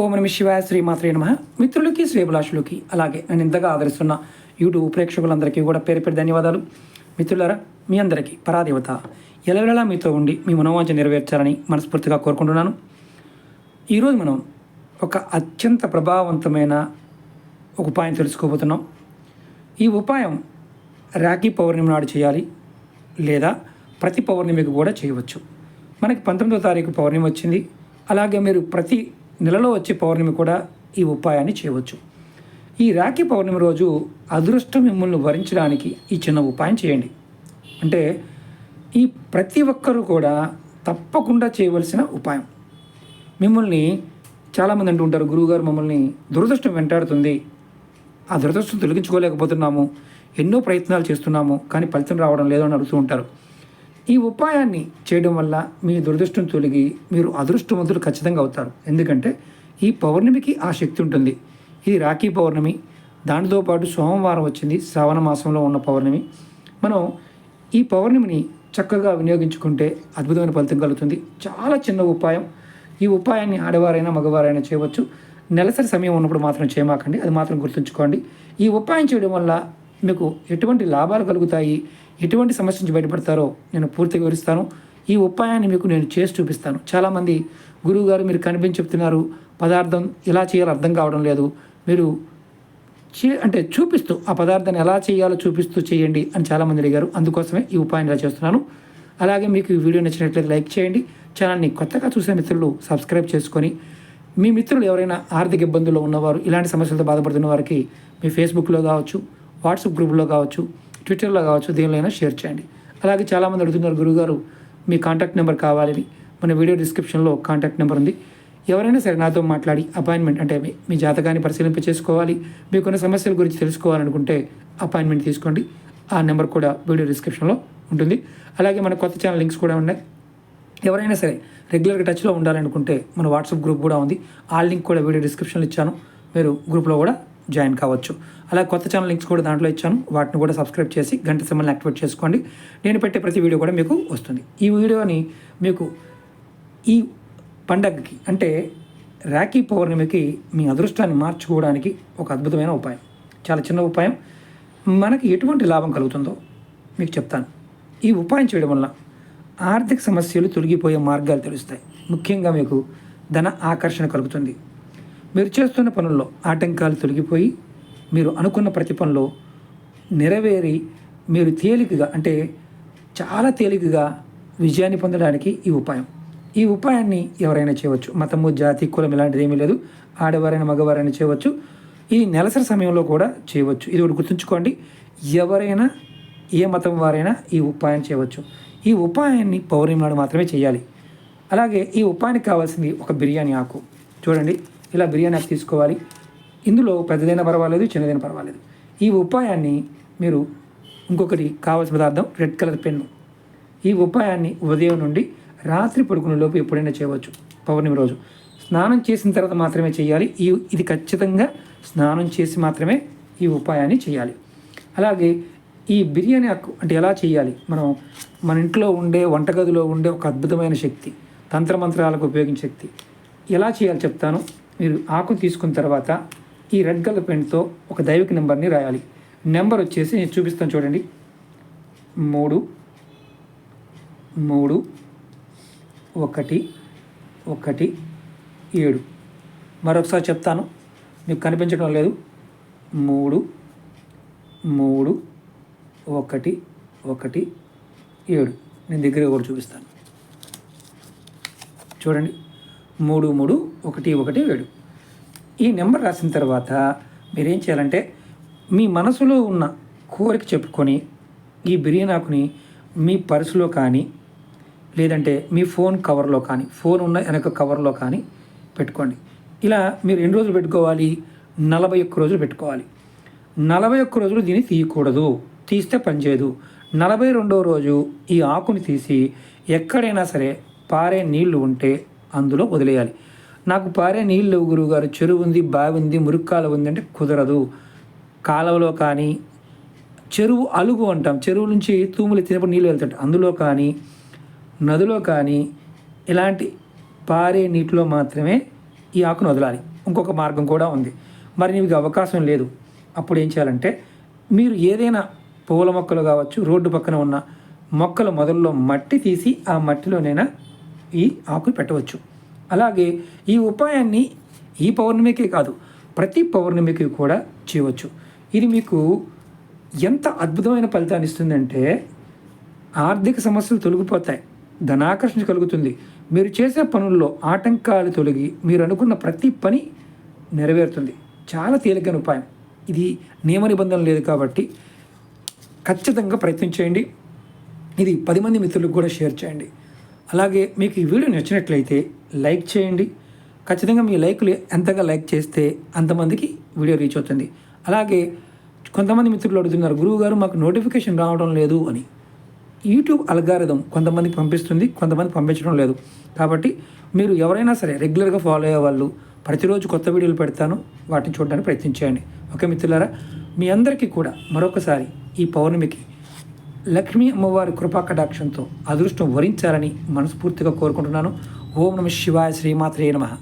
ఓం నమ శివాయ శ్రీమాత్రే నమ. మిత్రులకి శ్రీభిలాషులకి అలాగే నన్ను ఇంతగా ఆదరిస్తున్న యూట్యూబ్ ప్రేక్షకులందరికీ కూడా పేరు పేరు ధన్యవాదాలు. మిత్రులారా మీ అందరికీ పరాదేవత ఎలవెలలా మీతో ఉండి మీ మనోవాంఛ నెరవేర్చాలని మనస్ఫూర్తిగా కోరుకుంటున్నాను. ఈరోజు మనం ఒక అత్యంత ప్రభావవంతమైన ఒక ఉపాయం తెలుసుకోబోతున్నాం. ఈ ఉపాయం రాఖీ పౌర్ణమి నాడు చేయాలి లేదా ప్రతి పౌర్ణమికి కూడా చేయవచ్చు. మనకి పంతొమ్మిదో తారీఖు పౌర్ణమి వచ్చింది. అలాగే మీరు ప్రతి నెలలో వచ్చే పౌర్ణమి కూడా ఈ ఉపాయాన్ని చేయవచ్చు. ఈ రాఖీ పౌర్ణమి రోజు అదృష్టం మిమ్మల్ని వరించడానికి ఈ చిన్న ఉపాయం చేయండి. అంటే ఈ ప్రతి ఒక్కరూ కూడా తప్పకుండా చేయవలసిన ఉపాయం. మిమ్మల్ని చాలామంది అంటూ ఉంటారు గురువుగారు మమ్మల్ని దురదృష్టం వెంటాడుతుంది. ఆ దురదృష్టం తొలగించుకోలేకపోతున్నాము. ఎన్నో ప్రయత్నాలు చేస్తున్నాము కానీ ఫలితం రావడం లేదని అడుగుతూ ఉంటారు. ఈ ఉపాయాన్ని చేయడం వల్ల మీ దురదృష్టం తొలగి మీరు అదృష్టవంతులు ఖచ్చితంగా అవుతారు. ఎందుకంటే ఈ పౌర్ణమికి ఆ శక్తి ఉంటుంది. ఇది రాఖీ పౌర్ణమి దానితో పాటు సోమవారం వచ్చింది శ్రావణ మాసంలో ఉన్న పౌర్ణమి. మనం ఈ పౌర్ణమిని చక్కగా వినియోగించుకుంటే అద్భుతమైన ఫలితం కలుగుతుంది. చాలా చిన్న ఉపాయం. ఈ ఉపాయాన్ని ఆడవారైనా మగవారైనా చేయవచ్చు. నెలసరి సమయం ఉన్నప్పుడు మాత్రం చేయమాకండి. అది మాత్రం గుర్తుంచుకోండి. ఈ ఉపాయం చేయడం వల్ల మీకు ఎటువంటి లాభాలు కలుగుతాయి? ఎటువంటి సమస్య నుంచి బయటపడతారో నేను పూర్తిగా వివరిస్తాను. ఈ ఉపాయాన్ని మీకు నేను చేసి చూపిస్తాను. చాలామంది గురువుగారు మీరు కనిపించి చెప్తున్నారు పదార్థం ఎలా చేయాలో అర్థం కావడం లేదు. మీరు చే అంటే చూపిస్తూ ఆ పదార్థాన్ని ఎలా చేయాలో చూపిస్తూ చేయండి అని చాలామంది అడిగారు. అందుకోసమే ఈ ఉపాయం ఇలా చేస్తున్నాను. అలాగే మీకు ఈ వీడియో నచ్చినట్లయితే లైక్ చేయండి. ఛానల్ని కొత్తగా చూసే మిత్రులు సబ్స్క్రైబ్ చేసుకొని మీ మిత్రులు ఎవరైనా ఆర్థిక ఇబ్బందుల్లో ఉన్నవారు ఇలాంటి సమస్యలతో బాధపడుతున్న వారికి మీ ఫేస్బుక్లో కావచ్చు వాట్సాప్ గ్రూప్లో కావచ్చు ట్విట్టర్లో కావచ్చు దేనిలో షేర్ చేయండి. అలాగే చాలామంది అడుగుతున్నారు గురుగారు మీ కాంటాక్ట్ నెంబర్ కావాలని. మన వీడియో డిస్క్రిప్షన్లో కాంటాక్ట్ నెంబర్ ఉంది. ఎవరైనా సరే నాతో మాట్లాడి అపాయింట్మెంట్ అంటే మీ మీ జాతకాన్ని పరిశీలింప చేసుకోవాలి. మీకున్న సమస్యల గురించి తెలుసుకోవాలనుకుంటే అపాయింట్మెంట్ తీసుకోండి. ఆ నెంబర్ కూడా వీడియో డిస్క్రిప్షన్లో ఉంటుంది. అలాగే మన కొత్త ఛానల్ లింక్స్ కూడా ఉన్నాయి. ఎవరైనా సరే రెగ్యులర్గా టచ్లో ఉండాలనుకుంటే మన వాట్సాప్ గ్రూప్ కూడా ఉంది. ఆ లింక్ కూడా వీడియో డిస్క్రిప్షన్లో ఇచ్చాను. మీరు గ్రూప్లో కూడా జాయిన్ కావచ్చు. అలా కొత్త ఛానల్ లింక్స్ కూడా దాంట్లో ఇచ్చాను. వాటిని కూడా సబ్స్క్రైబ్ చేసి గంట సింబల్ని యాక్టివేట్ చేసుకోండి. నేను పెట్టే ప్రతి వీడియో కూడా మీకు వస్తుంది. ఈ వీడియోని మీకు ఈ పండగకి అంటే రాఖీ పౌర్ణమికి మీ అదృష్టాన్ని మార్చుకోవడానికి ఒక అద్భుతమైన ఉపాయం. చాలా చిన్న ఉపాయం. మనకి ఎటువంటి లాభం కలుగుతుందో మీకు చెప్తాను. ఈ ఉపాయం చేయడం వల్ల ఆర్థిక సమస్యలు తొలగిపోయే మార్గాలు తెలుస్తాయి. ముఖ్యంగా మీకు ధన ఆకర్షణ కలుగుతుంది. మీరు చేస్తున్న పనుల్లో ఆటంకాలు తొలగిపోయి మీరు అనుకున్న ప్రతి పనిలో నెరవేరి మీరు తేలికగా అంటే చాలా తేలికగా విజయాన్ని పొందడానికి ఈ ఉపాయం. ఈ ఉపాయాన్ని ఎవరైనా చేయవచ్చు. మతము జాతి కులం ఇలాంటిది ఏమీ లేదు. ఆడవారైనా మగవారైనా చేయవచ్చు. ఈ నెలసరి సమయంలో కూడా చేయవచ్చు. ఇది ఒకటి గుర్తుంచుకోండి. ఎవరైనా ఏ మతం వారైనా ఈ ఉపాయం చేయవచ్చు. ఈ ఉపాయాన్ని పౌర్ణమి నాడు మాత్రమే చేయాలి. అలాగే ఈ ఉపాయానికి కావాల్సింది ఒక బిర్యానీ ఆకు. చూడండి. ఇలా బిర్యానీ ఆకు తీసుకోవాలి. ఇందులో పెద్దదైనా పర్వాలేదు చిన్నదైనా పర్వాలేదు. ఈ ఉపాయాన్ని మీరు ఇంకొకటి కావాల్సిన పదార్థం రెడ్ కలర్ పెన్ను. ఈ ఉపాయాన్ని ఉదయం నుండి రాత్రి పడుకునే లోపు ఎప్పుడైనా చేయవచ్చు. పౌర్ణమి రోజు. స్నానం చేసిన తర్వాత మాత్రమే చేయాలి. ఈ ఇది ఖచ్చితంగా స్నానం చేసి మాత్రమే ఈ ఉపాయాన్ని చేయాలి. అలాగే ఈ బిర్యానీ ఆకు అంటే ఎలా చేయాలి? మనం మన ఇంట్లో ఉండే వంటగదిలో ఉండే ఒక అద్భుతమైన శక్తి తంత్రమంత్రాలకు ఉపయోగించే శక్తి. ఎలా చేయాలి చెప్తాను? మీరు ఆకు తీసుకున్న తర్వాత ఈ రెడ్ కలర్ పెయింట్తో ఒక దైవిక నెంబర్ని రాయాలి. నెంబర్ వచ్చేసి నేను చూపిస్తాను చూడండి. మూడు మూడు ఒకటి ఒకటి ఏడు. మరొకసారి చెప్తాను. మీకు కనిపించడం లేదు. మూడు మూడు ఒకటి ఒకటి ఏడు. నేను దగ్గర కూడా చూపిస్తాను. చూడండి. మూడు మూడు ఒకటి ఒకటి ఏడు. ఈ నెంబర్ రాసిన తర్వాత మీరేం చేయాలంటే మీ మనసులో ఉన్న కోరిక చెప్పుకొని ఈ బిర్యానీ ఆకుని మీ పర్సులో కానీ లేదంటే మీ ఫోన్ కవర్లో కానీ ఫోన్ ఉన్న వెనక కవర్లో కానీ పెట్టుకోండి. ఇలా మీరు ఎన్ని రోజులు పెట్టుకోవాలి? నలభై ఒక్క రోజులు పెట్టుకోవాలి. నలభై ఒక్క రోజులు దీన్ని తీయకూడదు. తీస్తే పనిచేయదు నలభై రెండో రోజు ఈ ఆకుని తీసి ఎక్కడైనా సరే పారే నీళ్ళు ఉంటే అందులో వదిలేయాలి. నాకు పారే నీళ్ళు గురువుగారు. చెరువు ఉంది బావి ఉంది మురుక్కాలు ఉంది అంటే కుదరదు. కాలువలో కానీ చెరువు అలుగు అంటాం. చెరువు నుంచి తూములు ఎత్తినప్పుడు నీళ్ళు వెళ్తుంటాయి. అందులో కానీ నదిలో కానీ ఇలాంటి పారే నీటిలో మాత్రమే ఈ ఆకును వదలాలి. ఇంకొక మార్గం కూడా ఉంది. మరి నీకు అవకాశం లేదు. అప్పుడు ఏం చేయాలంటే మీరు ఏదైనా పూల మొక్కలు కావచ్చు రోడ్డు పక్కన ఉన్న మొక్కల మొదల్లో మట్టి తీసి ఆ మట్టిలోనైనా ఈ ఆకులు పెట్టవచ్చు. అలాగే ఈ ఉపాయాన్ని ఈ పౌర్ణమికే కాదు ప్రతి పౌర్ణమికి కూడా చేయవచ్చు. ఇది మీకు ఎంత అద్భుతమైన ఫలితాన్ని ఇస్తుందంటే ఆర్థిక సమస్యలు తొలగిపోతాయి ధనాకర్షణ కలుగుతుంది. మీరు చేసే పనుల్లో ఆటంకాలు తొలగి మీరు అనుకున్న ప్రతి పని నెరవేరుతుంది. చాలా తేలికైన ఉపాయం. ఇది నియమ నిబంధన లేదు కాబట్టి ఖచ్చితంగా ప్రయత్నం చేయండి. ఇది పది మంది మిత్రులకు కూడా షేర్ చేయండి. అలాగే మీకు ఈ వీడియో నచ్చినట్లయితే లైక్ చేయండి. ఖచ్చితంగా మీ లైక్లు ఎంతగా లైక్ చేస్తే అంతమందికి వీడియో రీచ్ అవుతుంది. అలాగే కొంతమంది మిత్రులు అడుగుతున్నారు గురువు గారు మాకు నోటిఫికేషన్ రావడం లేదు అని. యూట్యూబ్ అల్గారిథం కొంతమందికి పంపిస్తుంది కొంతమంది పంపించడం లేదు. కాబట్టి మీరు ఎవరైనా సరే రెగ్యులర్గా ఫాలో అయ్యే వాళ్ళు ప్రతిరోజు కొత్త వీడియోలు పెడతాను. వాటిని చూడడానికి ప్రయత్నించేయండి. ఓకే మిత్రులారా మీ అందరికీ కూడా మరొకసారి ఈ పౌర్ణమికి లక్ష్మీ అమ్మవారి కృపా కటాక్షంతో అదృష్టం వరించాలని మనస్ఫూర్తిగా కోరుకుంటున్నాను. ఓం నమ శివాయ శ్రీమాత్రే నమః.